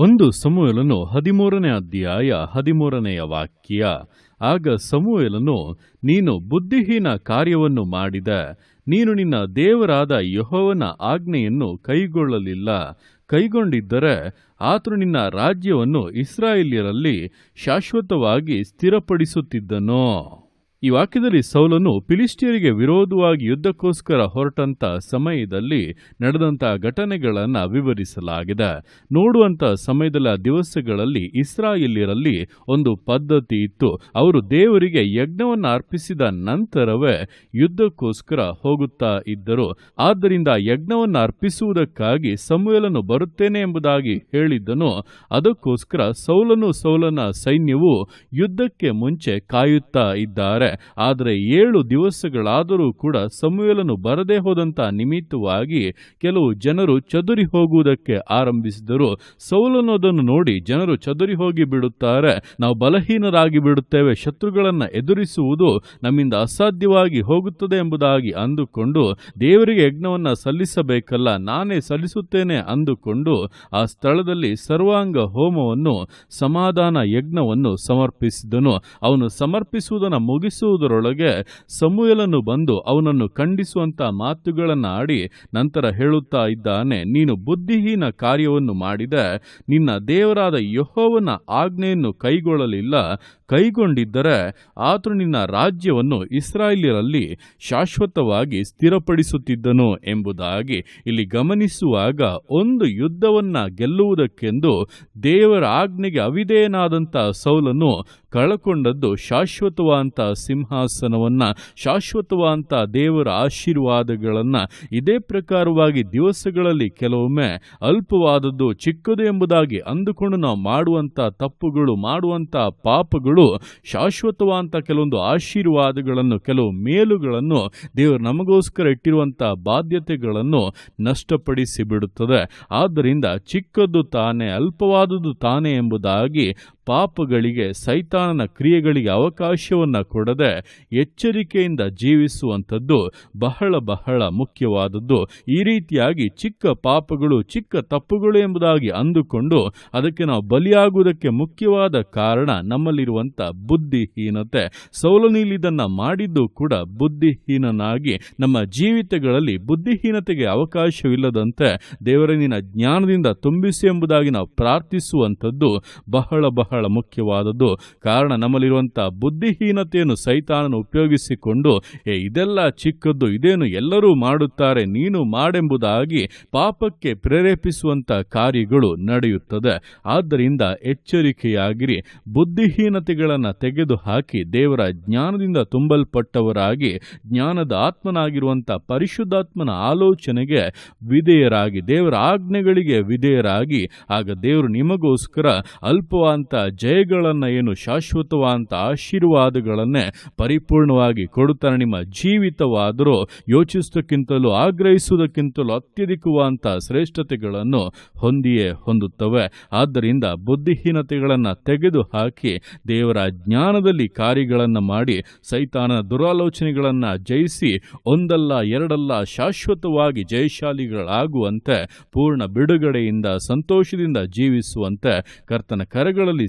ಒಂದು ಸಮುವೆಲನು ಹದಿಮೂರನೇ ಅಧ್ಯಾಯ ಹದಿಮೂರನೆಯ ವಾಕ್ಯ. ಆಗ ಸಮುವೆಲನು, ನೀನು ಬುದ್ಧಿಹೀನ ಕಾರ್ಯವನ್ನು ಮಾಡಿದ, ನೀನು ನಿನ್ನ ದೇವರಾದ ಯಹೋವನ ಆಜ್ಞೆಯನ್ನು ಕೈಗೊಳ್ಳಲಿಲ್ಲ. ಕೈಗೊಂಡಿದ್ದರೆ ಆತನು ನಿನ್ನ ರಾಜ್ಯವನ್ನು ಇಸ್ರಾಯೇಲ್ಯರಲ್ಲಿ ಶಾಶ್ವತವಾಗಿ ಸ್ಥಿರಪಡಿಸುತ್ತಿದ್ದನು. ಈ ವಾಕ್ಯದಲ್ಲಿ ಸೌಲನು ಫಿಲಿಸ್ಟಿಯರಿಗೆ ವಿರೋಧವಾಗಿ ಯುದ್ಧಕ್ಕೋಸ್ಕರ ಹೊರಟಂತ ಸಮಯದಲ್ಲಿ ನಡೆದಂತ ಘಟನೆಗಳನ್ನು ವಿವರಿಸಲಾಗಿದೆ. ನೋಡುವಂತ ಸಮಯದಲ್ಲಿ ದಿವಸಗಳಲ್ಲಿ ಇಸ್ರಾಯೇಲಿಯರಲ್ಲಿ ಒಂದು ಪದ್ಧತಿ ಇತ್ತು. ಅವರು ದೇವರಿಗೆ ಯಜ್ಞವನ್ನು ಅರ್ಪಿಸಿದ ನಂತರವೇ ಯುದ್ಧಕ್ಕೋಸ್ಕರ ಹೋಗುತ್ತಾ ಇದ್ದರು. ಆದ್ದರಿಂದ ಯಜ್ಞವನ್ನು ಅರ್ಪಿಸುವುದಕ್ಕಾಗಿ ಸಮುವೇಲನು ಬರುತ್ತೇನೆ ಎಂಬುದಾಗಿ ಹೇಳಿದ್ದನು. ಅದಕ್ಕೋಸ್ಕರ ಸೌಲನು ಸೌಲನ ಸೈನ್ಯವು ಯುದ್ಧಕ್ಕೆ ಮುಂಚೆ ಕಾಯುತ್ತಾ ಇದ್ದಾರೆ. ಆದರೆ ಏಳು ದಿವಸಗಳಾದರೂ ಕೂಡ ಸಮುವೇಲನು ಬರದೇ ಹೋದಂಥ ನಿಮಿತ್ತವಾಗಿ ಕೆಲವು ಜನರು ಚದುರಿ ಹೋಗುವುದಕ್ಕೆ ಆರಂಭಿಸಿದರು. ಸೌಲನು ನೋಡಿ ಜನರು ಚದುರಿ ಹೋಗಿ ಬಿಡುತ್ತಾರೆ. ನಾವು ಬಲಹೀನರಾಗಿ ಬಿಡುತ್ತೇವೆ. ಶತ್ರುಗಳನ್ನು ಎದುರಿಸುವುದು ನಮ್ಮಿಂದ ಅಸಾಧ್ಯವಾಗಿ ಹೋಗುತ್ತದೆ ಎಂಬುದಾಗಿ ಅಂದುಕೊಂಡು ದೇವರಿಗೆ ಯಜ್ಞವನ್ನ ಸಲ್ಲಿಸಬೇಕಲ್ಲ, ನಾನೇ ಸಲ್ಲಿಸುತ್ತೇನೆ ಅಂದುಕೊಂಡು ಆ ಸ್ಥಳದಲ್ಲಿ ಸರ್ವಾಂಗ ಹೋಮವನ್ನು, ಸಮಾಧಾನ ಯಜ್ಞವನ್ನು ಸಮರ್ಪಿಸಿದನು. ಅವನು ಸಮರ್ಪಿಸುವುದನ್ನು ಮುಗಿಸುವುದರೊಳಗೆ ಸಮುಯಲನ್ನು ಬಂದು ಅವನನ್ನು ಖಂಡಿಸುವಂತ ಮಾತುಗಳನ್ನು ಆಡಿ ನಂತರ ಹೇಳುತ್ತಾ ಇದ್ದಾನೆ, ನೀನು ಬುದ್ಧಿಹೀನ ಕಾರ್ಯವನ್ನು ಮಾಡಿದೆ, ನಿನ್ನ ದೇವರಾದ ಯಹೋವನ ಆಜ್ಞೆಯನ್ನು ಕೈಗೊಳ್ಳಲಿಲ್ಲ, ಕೈಗೊಂಡಿದ್ದರೆ ಆತನು ನಿನ್ನ ರಾಜ್ಯವನ್ನು ಇಸ್ರಾಯೇಲಿಯರಲ್ಲಿ ಶಾಶ್ವತವಾಗಿ ಸ್ಥಿರಪಡಿಸುತ್ತಿದ್ದನು ಎಂಬುದಾಗಿ ಇಲ್ಲಿ ಗಮನಿಸುವಾಗ ಒಂದು ಯುದ್ಧವನ್ನು ಗೆಲ್ಲುವುದಕ್ಕೆಂದು ದೇವರ ಆಜ್ಞೆಗೆ ಅವಿಧೇಯನಾದಂಥ ಸೌಲನು ಕಳಕೊಂಡದ್ದು ಶಾಶ್ವತವಾದಂಥ ಸಿಂಹಾಸನವನ್ನ ಶಾಶ್ವತವಾದಂಥ ದೇವರ ಆಶೀರ್ವಾದಗಳನ್ನ. ಇದೇ ಪ್ರಕಾರವಾಗಿ ದಿವಸಗಳಲ್ಲಿ ಕೆಲವೊಮ್ಮೆ ಅಲ್ಪವಾದದ್ದು ಚಿಕ್ಕದು ಎಂಬುದಾಗಿ ಅಂದುಕೊಂಡು ನಾವು ಮಾಡುವಂಥ ತಪ್ಪುಗಳು ಮಾಡುವಂಥ ಪಾಪಗಳು ಶಾಶ್ವತವಾದಂಥ ಕೆಲವೊಂದು ಆಶೀರ್ವಾದಗಳನ್ನು, ಕೆಲವು ಮೇಲುಗಳನ್ನು ದೇವರು ನಮಗೋಸ್ಕರ ಇಟ್ಟಿರುವಂಥ ಬಾಧ್ಯತೆಗಳನ್ನು ನಷ್ಟಪಡಿಸಿ ಬಿಡುತ್ತದೆ ಆದ್ದರಿಂದ ಚಿಕ್ಕದ್ದು ತಾನೇ, ಅಲ್ಪವಾದದ್ದು ತಾನೇ ಎಂಬುದಾಗಿ ಪಾಪಗಳಿಗೆ, ಸೈತಾನನ ಕ್ರಿಯೆಗಳಿಗೆ ಅವಕಾಶವನ್ನ ಕೊಡದೆ ಎಚ್ಚರಿಕೆಯಿಂದ ಜೀವಿಸುವಂಥದ್ದು ಬಹಳ ಬಹಳ ಮುಖ್ಯವಾದದ್ದು. ಈ ರೀತಿಯಾಗಿ ಚಿಕ್ಕ ಪಾಪಗಳು, ಚಿಕ್ಕ ತಪ್ಪುಗಳು ಎಂಬುದಾಗಿ ಅಂದುಕೊಂಡು ಅದಕ್ಕೆ ನಾವು ಬಲಿಯಾಗುವುದಕ್ಕೆ ಮುಖ್ಯವಾದ ಕಾರಣ ನಮ್ಮಲ್ಲಿರುವಂಥ ಬುದ್ಧಿಹೀನತೆ. ಸೌಲನೀಲ್ ಇದನ್ನು ಮಾಡಿದ್ದು ಕೂಡ ಬುದ್ಧಿಹೀನನಾಗಿ ನಮ್ಮ ಜೀವಿತಗಳಲ್ಲಿ ಬುದ್ಧಿಹೀನತೆಗೆ ಅವಕಾಶವಿಲ್ಲದಂತೆ ದೇವರನಿನ ಜ್ಞಾನದಿಂದ ತುಂಬಿಸಿ ಎಂಬುದಾಗಿ ನಾವು ಪ್ರಾರ್ಥಿಸುವಂಥದ್ದು ಬಹಳ ಬಹಳ ಮುಖ್ಯವಾದದ್ದು. ಕಾರಣ ನಮ್ಮಲ್ಲಿರುವಂಥ ಬುದ್ಧಿಹೀನತೆಯನ್ನು ಸೈತಾನನ್ನು ಉಪಯೋಗಿಸಿಕೊಂಡು, ಏ, ಇದೆಲ್ಲ ಚಿಕ್ಕದ್ದು, ಇದೇನು ಎಲ್ಲರೂ ಮಾಡುತ್ತಾರೆ, ನೀನು ಮಾಡೆಂಬುದಾಗಿ ಪಾಪಕ್ಕೆ ಪ್ರೇರೇಪಿಸುವಂಥ ಕಾರ್ಯಗಳು ನಡೆಯುತ್ತದೆ. ಆದ್ದರಿಂದ ಎಚ್ಚರಿಕೆಯಾಗಿರಿ. ಬುದ್ಧಿಹೀನತೆಗಳನ್ನು ತೆಗೆದುಹಾಕಿ ದೇವರ ಜ್ಞಾನದಿಂದ ತುಂಬಲ್ಪಟ್ಟವರಾಗಿ, ಜ್ಞಾನದ ಆತ್ಮನಾಗಿರುವಂಥ ಪರಿಶುದ್ಧಾತ್ಮನ ಆಲೋಚನೆಗೆ ವಿಧೇಯರಾಗಿ, ದೇವರ ಆಜ್ಞೆಗಳಿಗೆ ವಿಧೇಯರಾಗಿ, ಆಗ ದೇವರು ನಿಮಗೋಸ್ಕರ ಅಲ್ಪವಾದಂಥ ಜಯಗಳನ್ನು ಏನು ಶಾಶ್ವತವಾದಂಥ ಆಶೀರ್ವಾದಗಳನ್ನೇ ಪರಿಪೂರ್ಣವಾಗಿ ಕೊಡುತ್ತಾನೆ ನಿಮ್ಮ ಜೀವಿತವಾದರೂ ಯೋಚಿಸುವುದಕ್ಕಿಂತಲೂ ಆಗ್ರಹಿಸುವುದಕ್ಕಿಂತಲೂ ಅತ್ಯಧಿಕವಾದಂಥ ಶ್ರೇಷ್ಠತೆಗಳನ್ನು ಹೊಂದಿಯೇ ಹೊಂದುತ್ತವೆ. ಆದ್ದರಿಂದ ಬುದ್ಧಿಹೀನತೆಗಳನ್ನು ತೆಗೆದುಹಾಕಿ ದೇವರ ಜ್ಞಾನದಲ್ಲಿ ಕಾರ್ಯಗಳನ್ನು ಮಾಡಿ ಸೈತಾನ ದುರಾಲೋಚನೆಗಳನ್ನು ಜಯಿಸಿ ಒಂದಲ್ಲ ಎರಡಲ್ಲ ಶಾಶ್ವತವಾಗಿ ಜಯಶಾಲಿಗಳಾಗುವಂತೆ, ಪೂರ್ಣ ಬಿಡುಗಡೆಯಿಂದ ಸಂತೋಷದಿಂದ ಜೀವಿಸುವಂತೆ ಕರ್ತನ ಕರಗಳಲ್ಲಿ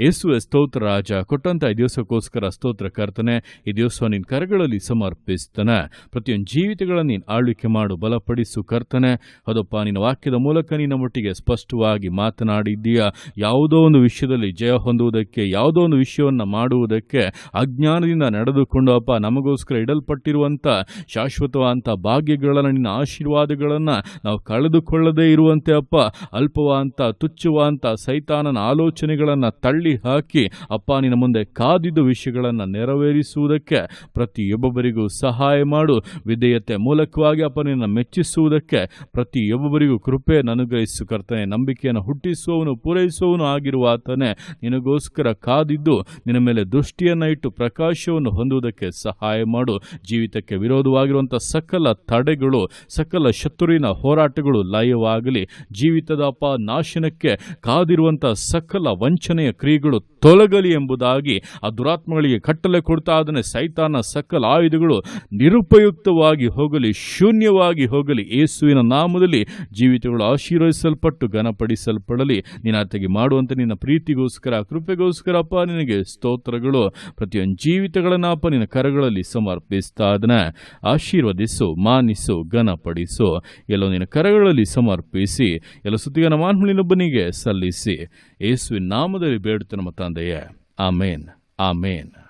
ಯೇಸುವೆ ಸ್ತೋತ್ರ ರಾಜ, ಕೊಟ್ಟಂತ ಈ ದಿವಸಕ್ಕೋಸ್ಕರ ಸ್ತೋತ್ರ ಕರ್ತನೆ, ಈ ದಿವಸ ನಿನ್ನ ಕರಗಳಲ್ಲಿ ಸಮರ್ಪಿಸ್ತಾನೆ. ಪ್ರತಿಯೊಂದು ಜೀವಿತಗಳನ್ನು ನೀನು ಆಳ್ವಿಕೆ ಮಾಡು, ಬಲಪಡಿಸು ಕರ್ತನೆ. ಅದಪ್ಪ, ನಿನ್ನ ವಾಕ್ಯದ ಮೂಲಕ ನಿನ್ನ ಮಟ್ಟಿಗೆ ಸ್ಪಷ್ಟವಾಗಿ ಮಾತನಾಡಿದ್ದೀಯಾ? ಯಾವುದೋ ಒಂದು ವಿಷಯದಲ್ಲಿ ಜಯ ಹೊಂದುವುದಕ್ಕೆ, ಯಾವುದೋ ಒಂದು ವಿಷಯವನ್ನು ಮಾಡುವುದಕ್ಕೆ, ಅಜ್ಞಾನದಿಂದ ನಡೆದುಕೊಂಡು ಅಪ್ಪ, ನಮಗೋಸ್ಕರ ಇಡಲ್ಪಟ್ಟಿರುವಂಥ ಶಾಶ್ವತವಾದಂಥ ಭಾಗ್ಯಗಳನ್ನು, ನಿನ್ನ ಆಶೀರ್ವಾದಗಳನ್ನು ನಾವು ಕಳೆದುಕೊಳ್ಳದೇ ಇರುವಂತೆ ಅಪ್ಪ ಅಲ್ಪವಾದಂಥ ತುಚ್ಛವಾದಂಥ ಸೈತಾನನ ಆಲೋಚನೆಗಳನ್ನು ತಳ್ಳಿ ಹಾಕಿ ಅಪ್ಪ ನಿನ್ನ ಮುಂದೆ ಕಾದಿದ್ದ ವಿಷಯಗಳನ್ನು ನೆರವೇರಿಸುವುದಕ್ಕೆ ಪ್ರತಿಯೊಬ್ಬೊಬ್ಬರಿಗೂ ಸಹಾಯ ಮಾಡು. ವಿಧೇಯತೆ ಮೂಲಕವಾಗಿ ಅಪ್ಪ ನಿನ್ನ ಮೆಚ್ಚಿಸುವುದಕ್ಕೆ ಪ್ರತಿಯೊಬ್ಬೊಬ್ಬರಿಗೂ ಕೃಪೆ ಅನುಗ್ರಹಿಸು ಕರ್ತನೆ, ನಂಬಿಕೆಯನ್ನು ಹುಟ್ಟಿಸುವವನು, ಪೂರೈಸುವವನು ಆಗಿರುವ ಆತನೇ. ನಿನಗೋಸ್ಕರ ಕಾದಿದ್ದು ನಿನ್ನ ಮೇಲೆ ದೃಷ್ಟಿಯನ್ನು ಇಟ್ಟು ಪ್ರಕಾಶವನ್ನು ಹೊಂದುವುದಕ್ಕೆ ಸಹಾಯ ಮಾಡು. ಜೀವಿತಕ್ಕೆ ವಿರೋಧವಾಗಿರುವಂಥ ಸಕಲ ತಡೆಗಳು, ಸಕಲ ಶತ್ರುವಿನ ಹೋರಾಟಗಳು ಲಯವಾಗಲಿ. ಜೀವಿತದ ಅಪ ನಾಶನಕ್ಕೆ ಕಾದಿರುವಂಥ ಸಕಲ ವಂಚನೆಯ ಕ್ರಿಯೆಗಳು ಕೈಗಳು ತೊಲಗಲಿ ಎಂಬುದಾಗಿ ಆ ದುರಾತ್ಮಗಳಿಗೆ ಕಟ್ಟಲೆ ಕೊಡ್ತಾ ಅದನ್ನೇ ಸೈತಾನ ಸಕಲ ಆಯುಧಗಳು ನಿರುಪಯುಕ್ತವಾಗಿ ಹೋಗಲಿ, ಶೂನ್ಯವಾಗಿ ಹೋಗಲಿ. ಯೇಸುವಿನ ನಾಮದಲ್ಲಿ ಜೀವಿತಗಳು ಆಶೀರ್ವದಿಸಲ್ಪಟ್ಟು ಘನಪಡಿಸಲ್ಪಡಲಿ. ನಿನ್ನ ಆತಗೆ ಮಾಡುವಂಥ ನಿನ್ನ ಪ್ರೀತಿಗೋಸ್ಕರ, ಕೃಪೆಗೋಸ್ಕರ ಅಪ್ಪ, ನಿನಗೆ ಸ್ತೋತ್ರಗಳು. ಪ್ರತಿಯೊಂದು ಜೀವಿತಗಳನ್ನ ಅಪ್ಪ, ನಿನ್ನ ಕರಗಳಲ್ಲಿ ಸಮರ್ಪಿಸ್ತಾ ಅದನ್ನ ಆಶೀರ್ವದಿಸು, ಮಾನಿಸು, ಘನಪಡಿಸು. ಎಲ್ಲೋ ನಿನ್ನ ಕರಗಳಲ್ಲಿ ಸಮರ್ಪಿಸಿ, ಎಲ್ಲ ಸುದ್ದಿಗನ ಮಾನ್ಹುಳಿನೊಬ್ಬನಿಗೆ ಸಲ್ಲಿಸಿ. ಯೇಸುವಿನ ನಾಮದಲ್ಲಿ பரிசுத்த நம்ம தந்தைய. ஆமேன். ஆமேன்.